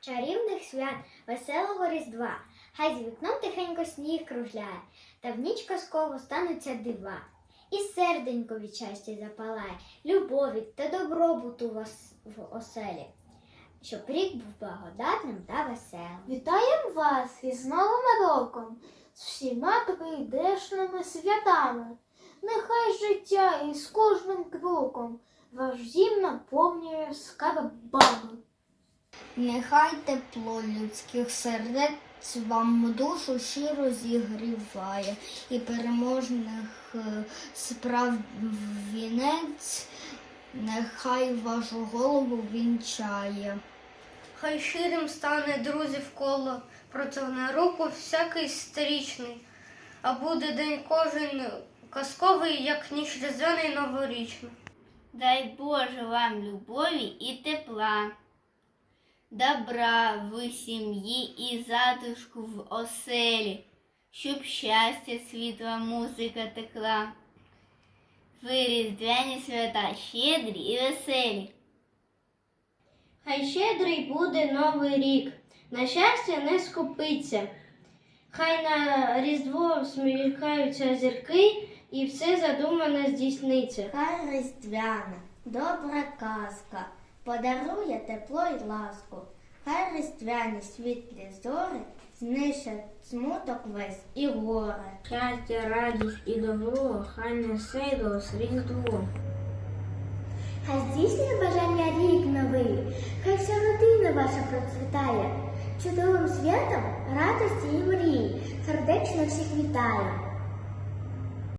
чарівних свят, веселого Різдва. Хай з вікном тихенько сніг кружляє, та в ніч казково стануться дива. І серденько від щастя запалає, любові та добробуту в оселі, щоб рік був благодатним та веселим. Вітаємо вас із Новим роком, з всіма прийдешними святами. Нехай життя із кожним кроком ваш дім наповнює скарбами. Нехай тепло людських сердець вам душу щиро зігріває, і переможних е, справ вінець нехай вашу голову вінчає. Хай щирим стане друзів коло, протягне руку всякий сторічний, а буде день кожен казковий, як ніч різдвяний новорічний. Дай Боже вам любові і тепла, добра в сім'ї і затишку в оселі, щоб щастя, світла, музика текла. Ви різдвяні свята щедрі і веселі. Хай щедрий буде новий рік, на щастя не скупиться. Хай на Різдво сміхаються зірки, і все задумане здійсниться. Хай різдвяна, добра казка, подарує тепло й ласку. Хай різдвяні світлі зори знищать смуток весь і горе. Щастя, радість і добро, хай несе до Різдво. Хай здійснює бажання рік новий, хай вся родина ваша процвітає. Чудовим святом радості і мрій, сердечно всіх вітаю.